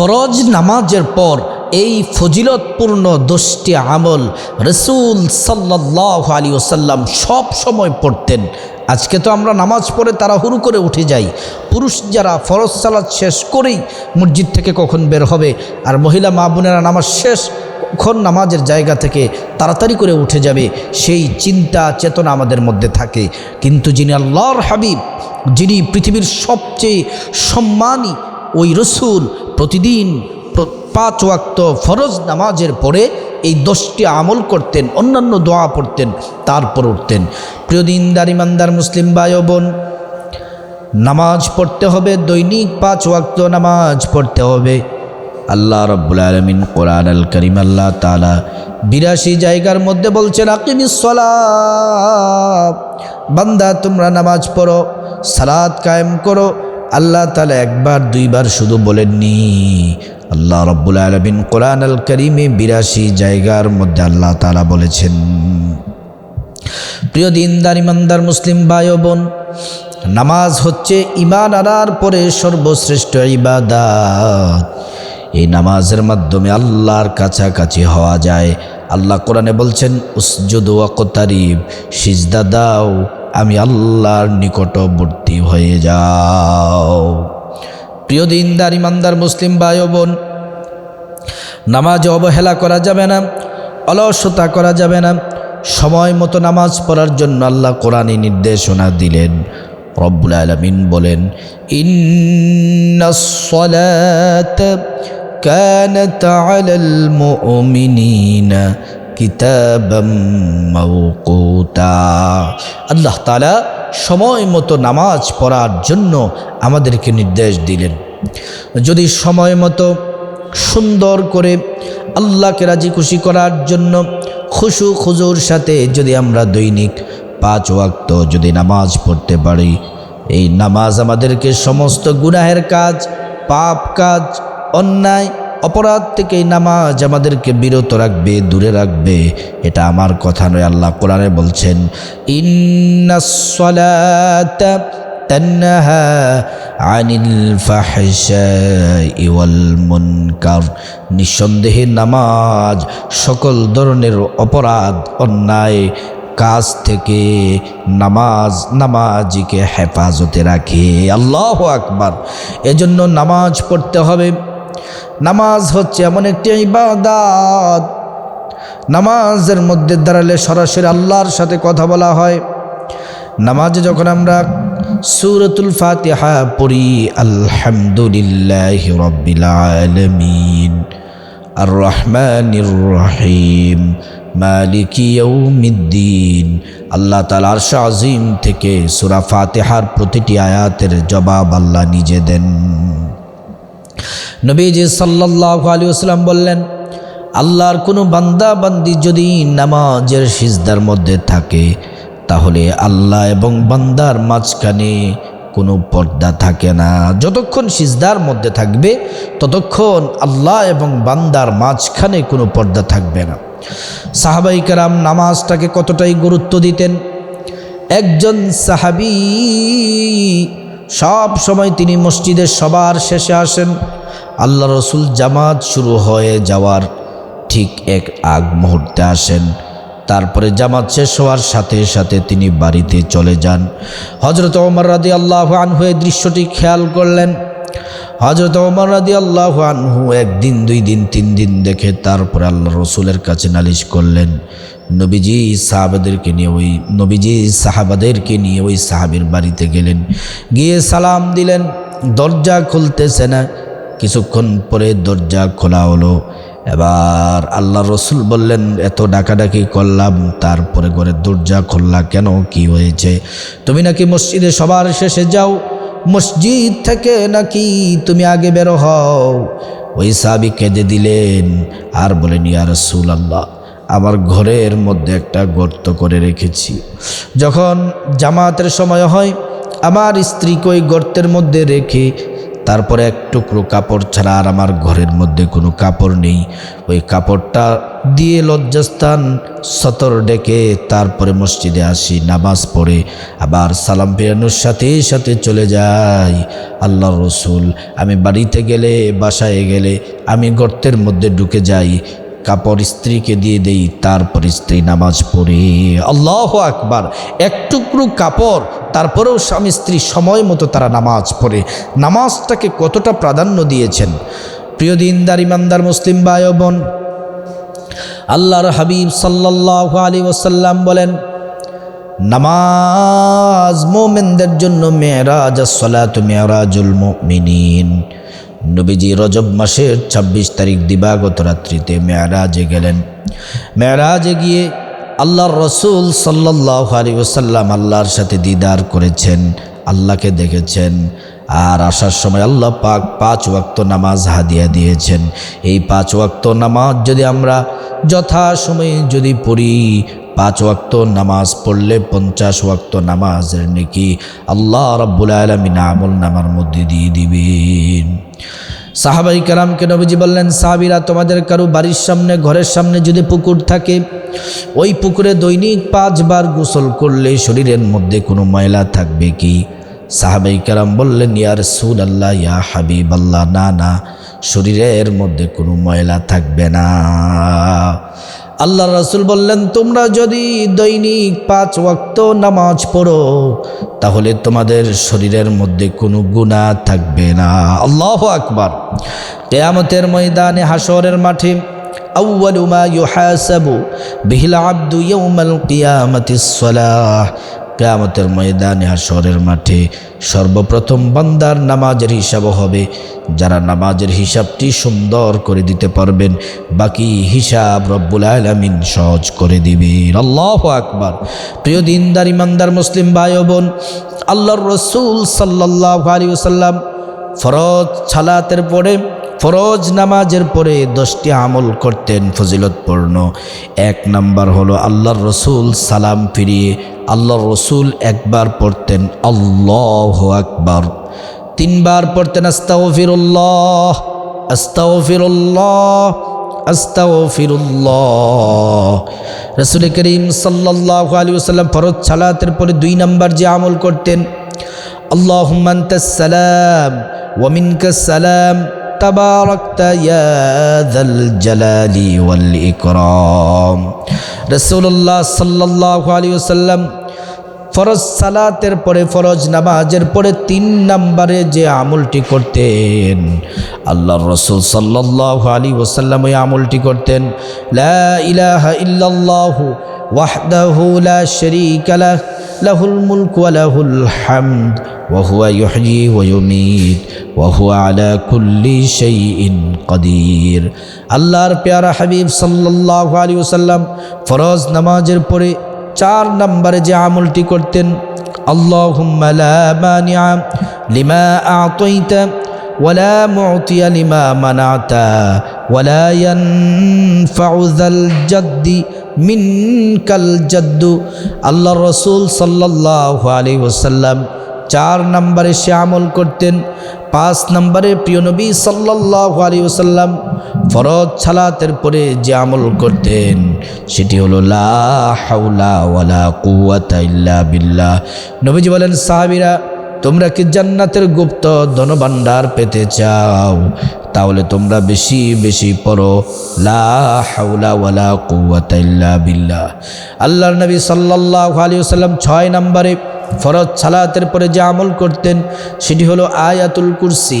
ফরজ নামাজের পর এই ফজিলতপূর্ণ দশটি আমল রসুল সাল্লাহ আলী ওসাল্লাম সব সময় পড়তেন। আজকে তো আমরা নামাজ পড়ে তারা হুরু করে উঠে যাই। পুরুষ যারা ফরজ সালাদ শেষ করেই মসজিদ থেকে কখন বের হবে আর মহিলা মা বোনেরা নামাজ শেষ কখন নামাজের জায়গা থেকে তাড়াতাড়ি করে উঠে যাবে, সেই চিন্তা, চেতনা আমাদের মধ্যে থাকে। কিন্তু যিনি আল্লাহর হাবিব, যিনি পৃথিবীর সবচেয়ে সম্মানী ওই রসুল প্রতিদিন পাঁচ ওয়াক্ত ফরজ নামাজের পরে এই দশটি আমল করতেন, অন্যান্য দোয়া পড়তেন, তারপর উঠতেন। প্রিয় দিনদার, ইমানদার মুসলিম ভাই বোন, নামাজ পড়তে হবে, দৈনিক পাঁচ ওয়াক্ত নামাজ পড়তে হবে। আল্লাহ রব্বুল আলমিন কোরআন আল করিম আল্লাহ তালা বিরাশি জায়গার মধ্যে বলছেন আকিমিসলা বান্দা, তোমরা নামাজ পড়ো সালাদ কায়েম করো আল্লাহ তালা একবার, দুইবার শুধু বলেননি। আল্লাহ রব্বুল আলমিন কোরআন আল করিমে বিরাশি জায়গার মধ্যে আল্লাহ তালা বলেছেন, প্রিয় দিনদার, ইমানদার মুসলিম ভাই বোন নামাজ হচ্ছে ইমান আনার পরে সর্বশ্রেষ্ঠ ইবাদাত। এই নামাজের মাধ্যমে আল্লাহর কাছাকাছি হওয়া যায়। আল্লাহ কোরআনে বলছেন, উসজুদ ওয়াকতারিব সিজদা দাও আমি আল্লাহর নিকটবর্তী হয়ে যাও। প্রিয় দিনদার, ইমানদার মুসলিম ভাই বোন নামাজ অবহেলা করা যাবে না, অলসতা করা যাবে না, সময় মতো নামাজ পড়ার জন্য আল্লাহ কোরআনই নির্দেশনা দিলেন, রব্বুল আলমিন বলেন ইন্নাসলাত কানাত আলাল মুমিনিনা কিতাবাম মাওকুতা। আল্লাহ তালা সময় মতো নামাজ পড়ার জন্য আমাদেরকে নির্দেশ দিলেন। যদি সময় মতো সুন্দর করে আল্লাহকে রাজি খুশি করার জন্য খুশু খুজুর সাথে যদি আমরা দৈনিক পাঁচ ওয়াক্ত যদি নামাজ পড়তে পারি, এই নামাজ আমাদেরকে সমস্ত গুনাহের কাজ, পাপ কাজ, অন্যায় অপরাধ থেকে নামাজ আমাদেরকে বিরত রাখবে, দূরে রাখবে। এটা আমার কথা নয়, আল্লাহ কোরআনে বলছেন নিঃসন্দেহে নামাজ সকল ধরনের অপরাধ, অন্যায় কাজ থেকে নামাজ, নামাজিকে হেফাজতে রাখে। আল্লাহ আকবার। এজন্য নামাজ পড়তে হবে। নামাজ হচ্ছে এমন একটি ইবাদাত। নামাজের মধ্যে দাঁড়ালে সরাসরি আল্লাহর সাথে কথা বলা হয়। নামাজে যখন আমরা সুরতুল ফাতিহা পড়ি, আলহামদুলিল্লাহ রব্বিল আর রহমানির রহিম। মালিকি ইয়ৌমিদ্দিন আল্লাহ তালা আরশা আজিম থেকে সুরা ফাতেহার প্রতিটি আয়াতের জবাব আল্লাহ নিজে দেন। নবীজি সাল্লাহ আলী আসলাম বললেন, আল্লাহর কোনো বান্দা বান্দি যদি নামাজের সিজদার মধ্যে থাকে, তাহলে আল্লাহ এবং বান্দার মাঝখানে কোনো পর্দা থাকে না। যতক্ষণ সিজদার মধ্যে থাকবে, ততক্ষণ আল্লাহ এবং বান্দার মাঝখানে কোনো পর্দা থাকবে না। সাহাবাই কারাম নামাজটাকে কতটাই গুরুত্ব দিতেন? একজন সাহাবি সব সময় তিনি মসজিদের সবার শেষে আসেন। আল্লাহ রসুল জামাত শুরু হয়ে যাওয়ার ঠিক এক আগ মুহূর্তে আসেন। তারপরে জামাত শেষ হওয়ার সাথে সাথে তিনি বাড়িতে চলে যান। হজরত ওমর রাদি আল্লাহ আনহু এই দৃশ্যটি খেয়াল করলেন। হজরত ওমর রাদি আল্লাহ আনহু একদিন, দুই দিন, তিন দিন দেখে তারপরে আল্লাহ রসুলের কাছে নালিশ করলেন নবীজি সাহাবাদেরকে নিয়ে ওই, নবীজি সাহাবাদেরকে নিয়ে ওই সাহাবের বাড়িতে গেলেন। গিয়ে সালাম দিলেন, দরজা খুলতেছে না। কিছুক্ষণ পরে দরজা খোলা হলো। এবার আল্লাহ রসুল বললেন, এত ডাকাডাকি করলাম, তারপরে ঘরে দরজা খুললা কেন? কি হয়েছে? তুমি নাকি মসজিদে সবার শেষে যাও? মসজিদ থেকে নাকি তুমি আগে বেরো হও? ওই সাবি কেঁদে দিলেন আর বলেন, ইয়া রসুল আল্লাহ আমার ঘরের মধ্যে একটা গর্ত করে রেখেছি। যখন জামাতের সময় হয়, আমার স্ত্রীকে ওই গর্তের মধ্যে রেখে তারপরে এক টুকরো কাপড় ছাড়া আর আমার ঘরের মধ্যে কোনো কাপড় নেই। ওই কাপড়টা দিয়ে লজ্জাস্থান সতর ডেকে তারপরে মসজিদে আসি, নামাজ পড়ে, আবার সালাম ফেরানোর সাথে সাথে চলে যাই। আল্লাহ রসুল, আমি বাড়িতে গেলে, বাসায় গেলে আমি গর্তের মধ্যে ঢুকে যাই। কাপড় স্ত্রীকে দিয়ে দেই, তারপর স্ত্রী নামাজ পড়ে। আল্লাহ আকবার। এক টুকরো কাপড়, তারপরেও স্বামী স্ত্রী সময় মতো তারা নামাজ পড়ে। নামাজটাকে কতটা প্রাধান্য দিয়েছেন? প্রিয় দিনদার, ইমানদার মুসলিম ও বোন আল্লাহর হাবিব সাল্লাহ আলী ওসাল্লাম বলেন, নামাজ মোমেনদের জন্য মেয়েরাজ সলাত মেয়েরাজুল মিনীন নবীজি রজব মাসের ২৬ তারিখ দিবাগত রাত্রিতে মেয়ারাজে গেলেন। মেয়ারাজে গিয়ে আল্লাহর রসুল সাল্লাহ আলী ওসাল্লাম আল্লাহর সাথে দিদার করেছেন, আল্লাহকে দেখেছেন আর আসার সময় আল্লাহ পাক পাঁচ ওয়াক্ত নামাজ হাদিয়া দিয়েছেন। এই পাঁচ ওয়াক্ত নামাজ যদি আমরা যথাসময়ে যদি পড়ি, পাঁচ ওয়াক্ত নামাজ পড়লে পঞ্চাশ ওয়াক্ত নামাজের নাকি আল্লাহ রব্বুল আলমিন আমল নামার মধ্যে দিয়ে দিবেন। সাহাবাই কালামকে নবীজি বললেন, সাহাবিরা, তোমাদের কারও বাড়ির সামনে, ঘরের সামনে যদি পুকুর থাকে, ওই পুকুরে দৈনিক পাঁচবার গোসল করলে শরীরের মধ্যে কোনো ময়লা থাকবে কি? সাহাবাই কালাম বললেন ইয়ার সুল আল্লাহ ইয়া হাবিব আল্লাহ না না, শরীরের মধ্যে কোনো ময়লা থাকবে না। আল্লাহ রাসুল বললেন, তোমরা যদি দৈনিক পাঁচ ওয়াক্ত নামাজ পড়ো, তাহলে তোমাদের শরীরের মধ্যে কোনো গুণা থাকবে না। আল্লাহ আকবার। কেয়ামতের ময়দানে হাসরের মাঠে আউ্বালুমা ইউহাসাবু বিহিল আব্দু ইয়ৌমাল কিয়ামতিস কেয়ামতের ময়দানে হাসরের মাঠে সর্বপ্রথম বান্দার নামাজের হিসাব হবে। যারা নামাজের হিসাবটি সুন্দর করে দিতে পারবেন, বাকি হিসাব রব্বুল আলমিন সহজ করে দিবেন। আল্লাহ আকবার। প্রিয় দিনদার ইমানদার মুসলিম ভাই বোন আল্লাহর রসুল সাল্লাহ আলী সাল্লাম ফরজ ছালাতের পরে ফরজ নামাজের পরে দশটি আমল করতেন ফজিলতপূর্ণ। এক নাম্বার হলো আল্লাহর রসুল সালাম ফিরিয়ে আল্লাহর রসুল একবার পড়তেন আল্লাহ আকবার। তিনবার পড়তেন আস্তাও ফিরুল্লাহ আস্তাও ফিরুল্লাহ আস্তাও ফিরুল্লাহ রসুল করিম সাল্লাহ আলী সাল্লাম ফরজ ছালাতের পরে দুই নাম্বার যে আমল করতেন আল্লাহ সালাম ওয়ামিনকা সালাম تباركت يا ذا الجلال والإكرام. رسول الله صلى الله عليه وسلم ফরজ সালাতের পরে ফরজ নামাজের পরে তিন নাম্বারে যে আমলটি করতেন আল্লাহ রসুল সাল্লাহ আলী ওসাল্লাম ওই আমলটি করতেন, লা ইলাহা ইল্লাল্লাহু ওয়াহদাহু লা শারীকা লাহ, লাহুল মুলক ওয়া লাহুল হামদ, ওয়া হুয়া ইউহয়ী ওয়া ইউমীত, ওয়া হুয়া আলা কুল্লি শাইইন কদির। আল্লাহর প্যারা হাবিব সাল্লাল্লাহু আলাইহি ওয়াসাল্লাম ফরজ নামাজের পরে চার নম্বরে যে আমলটি করতেন আল্লাহুম্মা লা মানিআ লিমা আ'তাইতা ولا معطي لما منعت ولا ينفع ذا الجد মিনকাল জাদ্দু আল্লাহ রসুল সাল্লাহ আলী ওসাল্লাম চার নম্বরে সে আমল করতেন পাঁচ নম্বরে প্রিয় নবী সাল্লাহ আলী ওসাল্লাম ফরজ ছালাতের পরে যে আমল করতেন, সেটি হলো বিল্লাহ। নবীজি বলেন, সাহাবিরা, তোমরা কি জান্নাতের গুপ্ত ধনভাণ্ডার পেতে চাও? তাহলে তোমরা বেশি বেশি পড়ো, লা হাউলা ওয়ালা কুওয়াতা ইল্লা বিল্লাহ। আল্লাহর নবী সাল্লাল্লাহু আলাইহি ওয়াসাল্লাম ছয় নম্বরে ফরজ সালাতের পরে যে আমল করতেন সেটি হলো আয়াতুল কুরসি।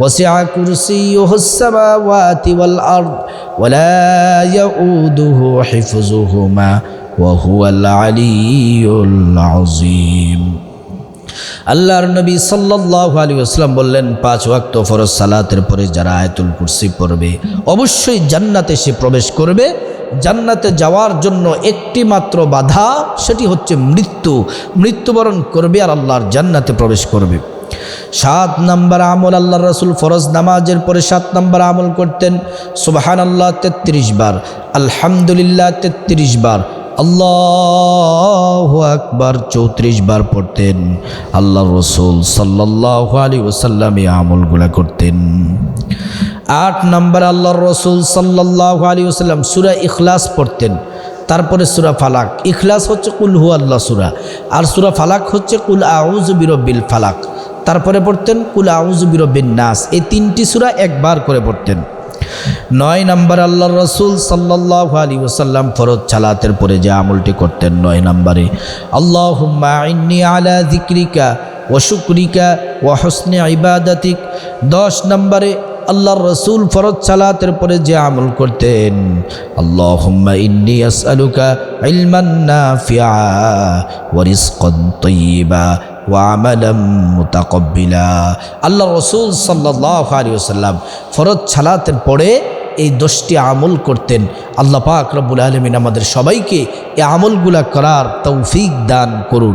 وسع كرسيه السماوات والأرض ولا يؤوده حفظهما وهو العلي العظيم আল্লাহর নবী সাল্লাল্লাহু আলী আসলাম বললেন পাঁচ ওয়াক্ত ফরজ সালাতের পরে যারা আয়াতুল কুরসি পড়বে অবশ্যই জান্নাতে সে প্রবেশ করবে জান্নাতে যাওয়ার জন্য একটি মাত্র বাধা সেটি হচ্ছে মৃত্যু মৃত্যুবরণ করবে আর আল্লাহর জান্নাতে প্রবেশ করবে সাত নাম্বার আমল আল্লাহ রসুল ফরজ নামাজের পরে সাত নাম্বার আমল করতেন। সুবাহান আল্লাহ তেত্রিশ বার। আলহামদুলিল্লাহ, তেত্রিশ বার। আল্লাহ আকবার, চৌত্রিশ বার পড়তেন। আল্লাহ রসুল সাল্লাহ আলী ওসাল্লাম এই আমলগুলা করতেন। আট নম্বর আল্লাহ রসুল সাল্লাহ আলী ওসাল্লাম সুরা ইখলাস পড়তেন। তারপরে সুরা ফালাক। ইখলাস হচ্ছে কুল হু আল্লাহ সুরা। আর সুরা ফালাক হচ্ছে কুল আউজ বিরব্বিল ফালাক। তারপরে পড়তেন, কুল আউজ বিরব্বিন নাস। এই তিনটি সুরা একবার করে পড়তেন। নয় নম্বর আল্লাহ রসুল সাল্লাহ আলী ওসাল্লাম ফরজ ছালাতের পরে যে আমলটি করতেন। নয় নম্বরে আল্লাহ আলা জিক্রিকা ও শুক্রিকা ও হসনে ইবাদাতিক। দশ নম্বরে, আল্লাহর রসুল ফরজ সালাতের পরে যে আমল করতেন। আল্লাহ ইন্নি আল্লাহ রসুল সাল্লাহ আলী সাল্লাম ফরজ ছালাতের পরে এই দোষটি আমল করতেন। আল্লাহ পাক রব্বুল আলমিন আমাদের সবাইকে এই আমলগুলা করার তৌফিক দান করুন।